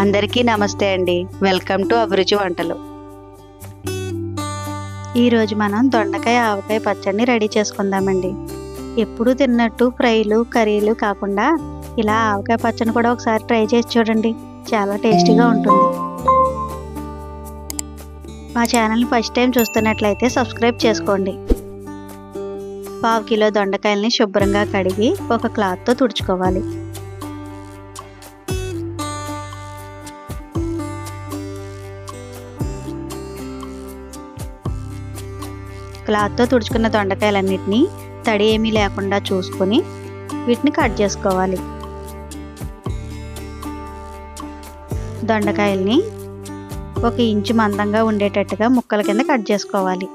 అందరికీ నమస్తే అండి. వెల్కమ్ టు అభిరుచి వంటలు. ఈరోజు మనం దొండకాయ ఆవకాయ పచ్చడిని రెడీ చేసుకుందామండి. ఎప్పుడు తిన్నట్టు ఫ్రైలు కర్రీలు కాకుండా ఇలా ఆవకాయ పచ్చడిని కూడా ఒకసారి ట్రై చేసి చూడండి. చాలా టేస్టీగా ఉంటుంది. మా ఛానల్ని ఫస్ట్ టైం చూస్తున్నట్లయితే సబ్స్క్రైబ్ చేసుకోండి. పావు కిలో దొండకాయల్ని శుభ్రంగా కడిగి ఒక క్లాత్తో తుడుచుకోవాలి. క్లాత్తో తుడుచుకున్న దొండకాయలన్నిటినీ తడి ఏమీ లేకుండా చూసుకొని వీటిని కట్ చేసుకోవాలి. దొండకాయల్ని ఒక ఇంచు మందంగా ఉండేటట్టుగా ముక్కల కింద కట్ చేసుకోవాలి.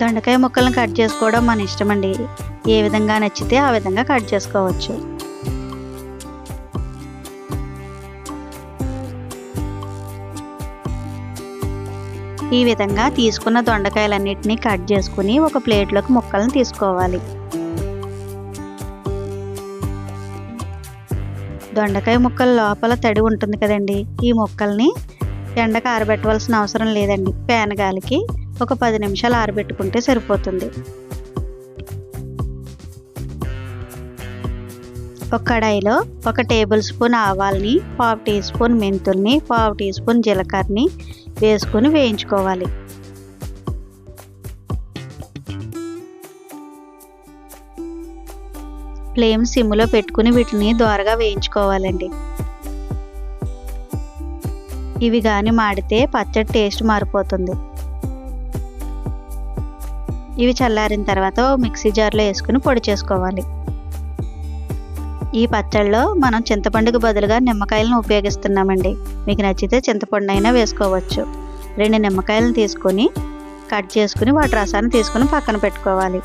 దొండకాయ ముక్కలను కట్ చేసుకోవడం మన ఇష్టం అండి ఏ విధంగా నచ్చితే ఆ విధంగా కట్ చేసుకోవచ్చు. ఈ విధంగా తీసుకున్న దొండకాయలన్నిటిని కట్ చేసుకుని ఒక ప్లేట్లోకి ముక్కలను తీసుకోవాలి. దొండకాయ ముక్కల లోపల తడి ఉంటుంది కదండి. ఈ ముక్కల్ని ఎండకు ఆరబెట్టవలసిన అవసరం లేదండి. పేనగాలికి ఒక పది నిమిషాలు ఆరబెట్టుకుంటే సరిపోతుంది. ఒక కడాయిలో ఒక టేబుల్ స్పూన్ ఆవాల్ని పావు టీ స్పూన్ మెంతుల్ని పావు టీ స్పూన్ జీలకర్రని వేసుకొని వేయించుకోవాలి. ఫ్లేమ్ సిమ్లో పెట్టుకుని వీటిని దోరగా వేయించుకోవాలండి. ఇవి కానీ మాడితే పచ్చడి టేస్ట్ మారిపోతుంది. ఇవి చల్లారిన తర్వాత మిక్సీ జార్లో వేసుకుని పొడి చేసుకోవాలి. ఈ పచ్చళ్ళలో మనం చింతపండుకు బదులుగా నిమ్మకాయలను ఉపయోగిస్తున్నామండి. మీకు నచ్చితే చింతపండు అయినా వేసుకోవచ్చు. రెండు నిమ్మకాయలను తీసుకొని కట్ చేసుకుని వాటి రసాన్ని తీసుకుని పక్కన పెట్టుకోవాలి.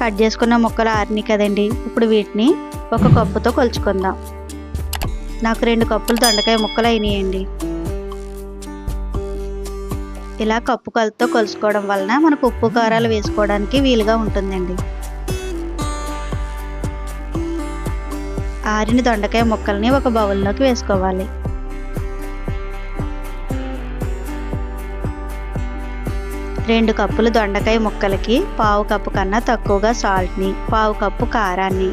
కట్ చేసుకున్న ముక్కలు ఆరినాయి కదండి. ఇప్పుడు వీటిని ఒక కప్పుతో కొలుచుకుందాం. నాకు రెండు కప్పులు దొండకాయ ముక్కలు అయినాయండి. ఇలా కప్పు కలుతో కొలుసుకోవడం వలన మనకు ఉప్పు కారాలు వేసుకోవడానికి వీలుగా ఉంటుందండి. ఆరిన దొండకాయ ముక్కల్ని ఒక బౌల్లోకి వేసుకోవాలి. రెండు కప్పులు దొండకాయ ముక్కలకి పావు కప్పు కన్నా తక్కువగా సాల్ట్ని పావు కప్పు కారాన్ని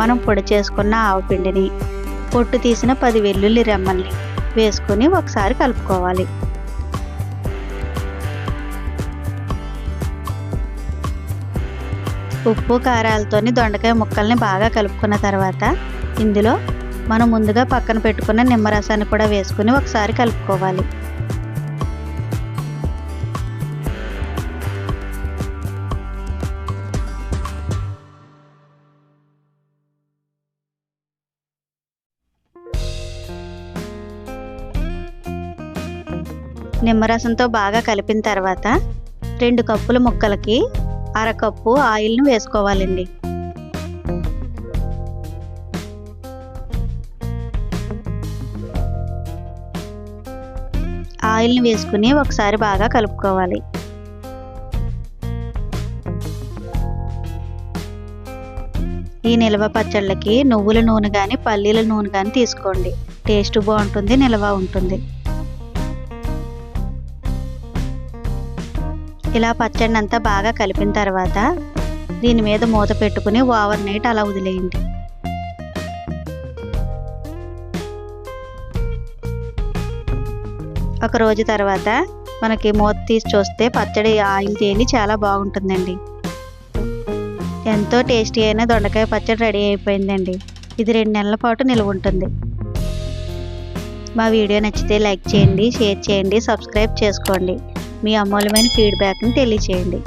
మనం పొడి చేసుకున్న ఆవపిండిని పొట్టు తీసిన పది వెల్లుల్లి రెమ్మల్ని వేసుకొని ఒకసారి కలుపుకోవాలి. ఉప్పు కారాలతోని దొండకాయ ముక్కల్ని బాగా కలుపుకున్న తర్వాత ఇందులో మనం ముందుగా పక్కన పెట్టుకున్న నిమ్మరసాన్ని కూడా వేసుకుని ఒకసారి కలుపుకోవాలి. నిమ్మరసంతో బాగా కలిపిన తర్వాత రెండు కప్పుల ముక్కలకి అరకప్పు ఆయిల్ను వేసుకోవాలండి. ఆయిల్ని వేసుకుని ఒకసారి బాగా కలుపుకోవాలి. ఈ నిల్వ పచ్చళ్ళకి నువ్వుల నూనె కానీ పల్లీల నూనె కానీ తీసుకోండి. టేస్ట్ బాగుంటుంది నిల్వ ఉంటుంది. ఇలా పచ్చడిని అంతా బాగా కలిపిన తర్వాత దీని మీద మూత పెట్టుకుని ఓవర్ నైట్ అలా వదిలేయండి. ఒక రోజు తర్వాత మనకి మూత తీసి చూస్తే పచ్చడి ఆయిల్ తేలి చాలా బాగుంటుందండి. ఎంతో టేస్టీ అయిన దొండకాయ పచ్చడి రెడీ అయిపోయిందండి. ఇది రెండు నెలల పాటు నిల్వ ఉంటుంది. మా వీడియో నచ్చితే లైక్ చేయండి షేర్ చేయండి సబ్స్క్రైబ్ చేసుకోండి. మీ అమూల్యమైన ఫీడ్బ్యాక్ని తెలియచేయండి.